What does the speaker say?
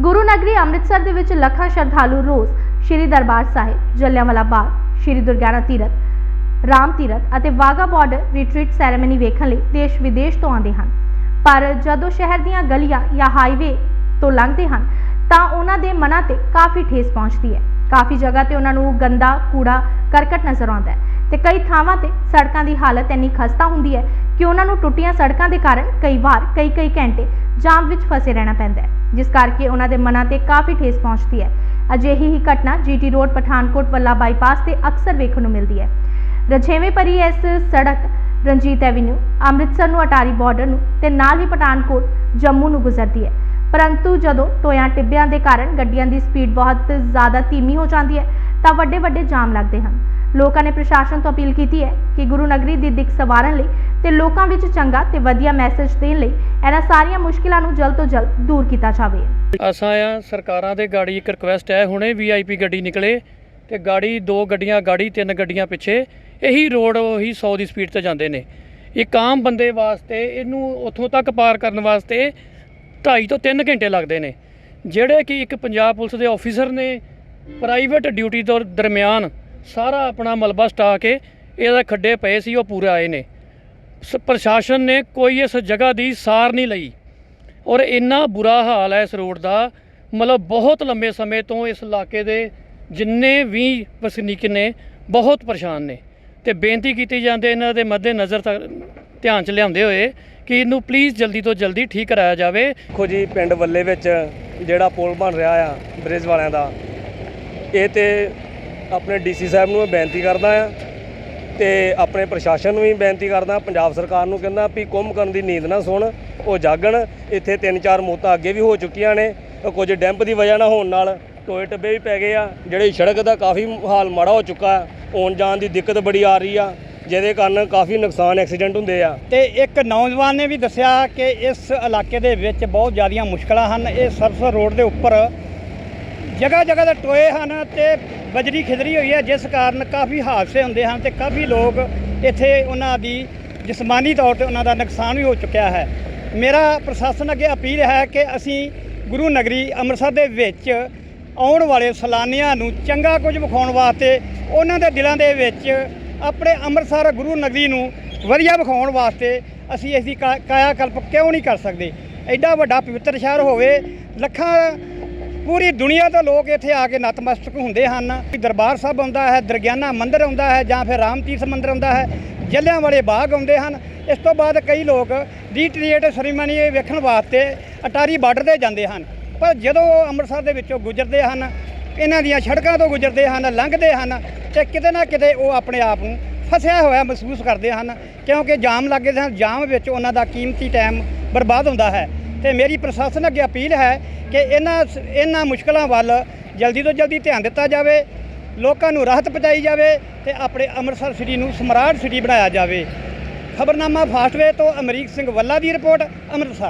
ਗੁਰੂ ਨਗਰੀ ਅੰਮ੍ਰਿਤਸਰ ਦੇ ਵਿੱਚ ਲੱਖਾਂ ਸ਼ਰਧਾਲੂ ਰੋਜ਼ ਸ਼੍ਰੀ ਦਰਬਾਰ ਸਾਹਿਬ, ਜਲਿਆਂਵਾਲਾ ਬਾਗ, ਸ਼੍ਰੀ ਦੁਰਗਿਆਨਾ ਤੀਰਥ, ਰਾਮ ਤੀਰਥ ਅਤੇ ਵਾਗਾ ਬਾਰਡਰ ਰਿਟਰੀਟ ਸੈਰੇਮਨੀ ਵੇਖਣ ਲਈ ਦੇਸ਼ ਵਿਦੇਸ਼ ਤੋਂ ਆਉਂਦੇ ਹਨ। ਪਰ ਜਦੋਂ ਸ਼ਹਿਰ ਦੀਆਂ ਗਲੀਆਂ ਜਾਂ ਹਾਈਵੇ ਤੋਂ ਲੰਘਦੇ ਹਨ, ਤਾਂ ਉਹਨਾਂ ਦੇ ਮਨਾਂ ਤੇ ਕਾਫੀ ਠੇਸ ਪਹੁੰਚਦੀ ਹੈ। ਕਾਫੀ ਜਗ੍ਹਾ ਤੇ ਉਹਨਾਂ ਨੂੰ ਗੰਦਾ ਕੂੜਾ ਕਰਕਟ ਨਜ਼ਰ ਆਉਂਦਾ ਹੈ। ਤੇ ਕਈ ਥਾਵਾਂ ਤੇ ਸੜਕਾਂ ਦੀ ਹਾਲਤ ਇੰਨੀ ਖਸਤਾ ਹੁੰਦੀ ਹੈ ਕਿ ਉਹਨਾਂ ਨੂੰ ਟੁੱਟੀਆਂ ਸੜਕਾਂ ਦੇ ਕਾਰਨ ਕਈ ਵਾਰ ਕਈ ਕਈ ਘੰਟੇ ਜਾਮ ਵਿੱਚ ਫਸੇ ਰਹਿਣਾ ਪੈਂਦਾ ਹੈ, ਜਿਸ ਕਰਕੇ ਉਹਨਾਂ ਦੇ ਮਨਾਂ ਤੇ ਕਾਫੀ ਠੇਸ ਪਹੁੰਚਦੀ ਹੈ। ਅਜਿਹੀ ਹੀ ਘਟਨਾ GT road, Pathankot Valla bypass ਤੇ ਅਕਸਰ ਵੇਖਣ ਨੂੰ ਮਿਲਦੀ ਹੈ। ਰਜੇਵੇਂ ਪਰੀ ਇਸ ਸੜਕ ਰਣਜੀਤ ਐਵੀਨਿਊ ਅੰਮ੍ਰਿਤਸਰ ਨੂੰ ਅਟਾਰੀ ਬਾਰਡਰ ਨੂੰ ਤੇ ਨਾਲ ਹੀ ਪਠਾਨਕੋਟ ਜੰਮੂ ਨੂੰ ਗੁਜ਼ਰਦੀ ਹੈ। ਪਰੰਤੂ ਜਦੋਂ ਟੋਇਆਂ ਟਿੱਬਿਆਂ ਦੇ ਕਾਰਨ ਗੱਡੀਆਂ ਦੀ ਸਪੀਡ ਬਹੁਤ ਜ਼ਿਆਦਾ ਧੀਮੀ ਹੋ ਜਾਂਦੀ ਹੈ, ਤਾਂ ਵੱਡੇ ਵੱਡੇ ਜਾਮ ਲੱਗਦੇ ਹਨ। ਲੋਕਾਂ ਨੇ ਪ੍ਰਸ਼ਾਸਨ ਤੋਂ ਅਪੀਲ ਕੀਤੀ ਹੈ ਕਿ ਗੁਰੂ ਨਗਰੀ ਦੀ ਦਿੱਖ ਸਵਾਰਨ ਲਈ ਤੇ ਲੋਕਾਂ ਵਿੱਚ ਚੰਗਾ ਤੇ ਵਧੀਆ ਮੈਸੇਜ ਦੇਣ ਲਈ ਇਹਨਾਂ ਸਾਰੀਆਂ ਮੁਸ਼ਕਿਲਾਂ ਨੂੰ ਜਲਦ ਤੋਂ ਜਲਦ ਦੂਰ ਕੀਤਾ ਜਾਵੇ। ਅਸਾਂ ਆ, ਸਰਕਾਰਾਂ ਦੇ ਗਾੜੀ ਇੱਕ ਰਿਕੁਐਸਟ ਹੈ, ਹੁਣੇ ਵੀਆਈਪੀ ਗੱਡੀ ਨਿਕਲੇ ਤੇ ਗਾੜੀ ਦੋ ਗੱਡੀਆਂ, ਗਾੜੀ ਤਿੰਨ ਗੱਡੀਆਂ ਪਿੱਛੇ ਇਹੀ ਰੋਡ ਉਹੀ 100 ਦੀ ਸਪੀਡ ਤੇ ਜਾਂਦੇ ਨੇ। ਇੱਕ ਆਮ ਬੰਦੇ ਵਾਸਤੇ ਇਹਨੂੰ ਉੱਥੋਂ ਤੱਕ ਪਾਰ ਕਰਨ ਵਾਸਤੇ 2.5 ਤੋਂ 3 ਘੰਟੇ ਲੱਗਦੇ ਨੇ। ਜਿਹੜੇ ਕਿ ਇੱਕ ਪੰਜਾਬ ਪੁਲਿਸ ਦੇ ਆਫੀਸਰ ਨੇ ਪ੍ਰਾਈਵੇਟ ਡਿਊਟੀ ਤੋਂ ਦਰਮਿਆਨ ਸਾਰਾ ਆਪਣਾ ਮਲਬਾ ਸਟਾ ਕੇ ਇਹਦੇ ਖੱਡੇ ਪਏ ਸੀ, ਉਹ ਪੂਰੇ ਆਏ ਨੇ। ਸ- ਪ੍ਰਸ਼ਾਸਨ ਨੇ ਕੋਈ ਇਸ ਜਗ੍ਹਾ ਦੀ ਸਾਰ ਨਹੀਂ ਲਈ। ਔਰ ਇੰਨਾ ਬੁਰਾ ਹਾਲ ਹੈ ਇਸ ਰੋਡ ਦਾ, ਮਤਲਬ ਬਹੁਤ ਲੰਬੇ ਸਮੇਂ ਤੋਂ ਇਸ ਇਲਾਕੇ ਦੇ ਜਿੰਨੇ ਵੀ ਵਸਨੀਕ ਨੇ, ਬਹੁਤ ਪਰੇਸ਼ਾਨ ਨੇ। ਤੇ ਬੇਨਤੀ ਕੀਤੀ ਜਾਂਦੇ ਇਹਨਾਂ ਦੇ ਮੱਦੇ ਨਜ਼ਰ ਧਿਆਨ ਚ ਲਿਆਉਂਦੇ ਹੋਏ ਕਿ ਇਹਨੂੰ ਪਲੀਜ਼ ਜਲਦੀ ਤੋਂ ਜਲਦੀ ਠੀਕ ਕਰਾਇਆ ਜਾਵੇ। ਦੇਖੋ ਜੀ, ਪਿੰਡ ਵੱਲੇ ਵਿੱਚ ਜਿਹੜਾ ਪੁਲ ਬਣ ਰਿਹਾ ਆ ਬ੍ਰਿਜ ਵਾਲਿਆਂ ਦਾ, ਇਹ ਤੇ ਆਪਣੇ ਡੀਸੀ ਸਾਹਿਬ ਨੂੰ ਮੈਂ ਬੇਨਤੀ ਕਰਦਾ ਆ ਤੇ ਆਪਣੇ ਪ੍ਰਸ਼ਾਸਨ ਨੂੰ ਵੀ ਬੇਨਤੀ ਕਰਦਾ ਪੰਜਾਬ ਸਰਕਾਰ ਨੂੰ ਕਹਿੰਦਾ ਵੀ ਕੁੰਭ ਕਰਨ ਦੀ ਨੀਂਦ ਨਾ ਸੁਣ, ਉਹ ਜਾਗਣ, ਇੱਥੇ ਤਿੰਨ ਚਾਰ ਮੌਤਾਂ ਅੱਗੇ ਵੀ ਹੋ ਚੁੱਕੀਆਂ ਨੇ ਕੁਝ ਡੈਂਪ ਦੀ ਵਜ੍ਹਾ ਨਾਲ ਹੋਣ ਨਾਲ ਟੋਏ ਟੱਬੇ ਵੀ ਪੈ ਗਏ ਆ, ਜਿਹੜੀ ਸੜਕ ਦਾ ਕਾਫੀ ਹਾਲ ਮਾੜਾ ਹੋ ਚੁੱਕਾ, ਆਉਣ ਜਾਣ ਦੀ ਦਿੱਕਤ ਬੜੀ ਆ ਰਹੀ ਆ, ਜਿਹਦੇ ਕਾਰਨ ਕਾਫੀ ਨੁਕਸਾਨ ਐਕਸੀਡੈਂਟ ਹੁੰਦੇ ਆ। ਤੇ ਇੱਕ ਨੌਜਵਾਨ ਨੇ ਵੀ ਦੱਸਿਆ ਕਿ ਇਸ ਇਲਾਕੇ ਦੇ ਵਿੱਚ ਬਹੁਤ ਜ਼ਿਆਦੀਆਂ ਮੁਸ਼ਕਲਾਂ ਹਨ, ਇਹ ਸਰਸਰ ਰੋਡ ਦੇ ਉੱਪਰ ਜਗ੍ਹਾ ਜਗ੍ਹਾ ਤੇ ਟੋਏ ਹਨ ਤੇ ਬਜਰੀ ਖਿਦਰੀ ਹੋਈ ਹੈ, ਜਿਸ ਕਾਰਨ ਕਾਫੀ ਹਾਦਸੇ ਹੁੰਦੇ ਹਨ ਤੇ ਕਾਫੀ ਲੋਕ ਇੱਥੇ ਉਹਨਾਂ ਦੀ ਜਿਸਮਾਨੀ ਤੌਰ ਤੇ ਉਹਨਾਂ ਦਾ ਨੁਕਸਾਨ ਵੀ ਹੋ ਚੁੱਕਿਆ ਹੈ। ਮੇਰਾ ਪ੍ਰਸ਼ਾਸਨ ਅੱਗੇ ਅਪੀਲ ਹੈ ਕਿ ਅਸੀਂ ਗੁਰੂ ਨਗਰੀ ਅੰਮ੍ਰਿਤਸਰ ਦੇ ਵਿੱਚ ਆਉਣ ਵਾਲੇ ਸੈਲਾਨੀਆਂ ਨੂੰ ਚੰਗਾ ਕੁਝ ਵਿਖਾਉਣ ਵਾਸਤੇ ਉਹਨਾਂ ਦੇ ਦਿਲਾਂ ਦੇ ਵਿੱਚ ਆਪਣੇ ਅੰਮ੍ਰਿਤਸਰ ਗੁਰੂ ਨਗਰੀ ਨੂੰ ਵਧੀਆ ਵਿਖਾਉਣ ਵਾਸਤੇ ਅਸੀਂ ਇਸ ਦੀ ਕਾ- ਕਾਇਆ ਕਲਪ ਕਿਉਂ ਨਹੀਂ ਕਰ ਸਕਦੇ? ਐਡਾ ਵੱਡਾ ਪਵਿੱਤਰ ਸ਼ਹਿਰ ਹੋਵੇ, ਲੱਖਾਂ ਪੂਰੀ ਦੁਨੀਆ ਤੋਂ ਲੋਕ ਇੱਥੇ ਆ ਕੇ ਨਤਮਸਤਕ ਹੁੰਦੇ ਹਨ। ਦਰਬਾਰ ਸਾਹਿਬ ਆਉਂਦਾ ਹੈ, ਦਰਗਿਆਨਾ ਮੰਦਿਰ ਆਉਂਦਾ ਹੈ ਜਾਂ ਫਿਰ ਰਾਮ ਤੀਰਥ ਮੰਦਿਰ ਆਉਂਦਾ ਹੈ ਜਲਿਆਂ ਵਾਲੇ ਬਾਗ ਆਉਂਦੇ ਹਨ। ਇਸ ਤੋਂ ਬਾਅਦ ਕਈ ਲੋਕ ਰੀਟਰੀਟ ਸੈਰੀਮਨੀ ਵੇਖਣ ਵਾਸਤੇ ਅਟਾਰੀ ਬਾਰਡਰ ਤੇ ਜਾਂਦੇ ਹਨ। ਪਰ ਜਦੋਂ ਉਹ ਅੰਮ੍ਰਿਤਸਰ ਦੇ ਵਿੱਚੋਂ ਗੁਜ਼ਰਦੇ ਹਨ, ਇਹਨਾਂ ਦੀਆਂ ਸੜਕਾਂ ਤੋਂ ਗੁਜ਼ਰਦੇ ਹਨ, ਲੰਘਦੇ ਹਨ ਤੇ ਕਿਤੇ ਨਾ ਕਿਤੇ ਉਹ ਆਪਣੇ ਆਪ ਨੂੰ ਫਸਿਆ ਹੋਇਆ ਮਹਿਸੂਸ ਕਰਦੇ ਹਨ। ਕਿਉਂਕਿ ਜਾਮ ਲੱਗੇ ਹਨ ਜਾਮ ਵਿੱਚ ਉਹਨਾਂ ਦਾ ਕੀਮਤੀ ਟਾਈਮ ਬਰਬਾਦ ਹੁੰਦਾ ਹੈ। ਤੇ ਮੇਰੀ ਪ੍ਰਸ਼ਾਸਨ ਅੱਗੇ ਅਪੀਲ ਹੈ ਕਿ ਇਹਨਾਂ ਇਹਨਾਂ ਮੁਸ਼ਕਲਾਂ ਵੱਲ ਜਲਦੀ ਤੋਂ ਜਲਦੀ ਧਿਆਨ ਦਿੱਤਾ ਜਾਵੇ, ਲੋਕਾਂ ਨੂੰ ਰਾਹਤ ਪਹੁੰਚਾਈ ਜਾਵੇ ਤੇ ਆਪਣੇ ਅੰਮ੍ਰਿਤਸਰ ਸਿਟੀ ਨੂੰ ਸਮਰਾਟ ਸਿਟੀ ਬਣਾਇਆ ਜਾਵੇ। ਖਬਰਨਾਮਾ ਫਾਸਟਵੇ ਤੋਂ ਅਮਰੀਕ ਸਿੰਘ ਵੱਲਾ ਦੀ ਰਿਪੋਰਟ, ਅੰਮ੍ਰਿਤਸਰ।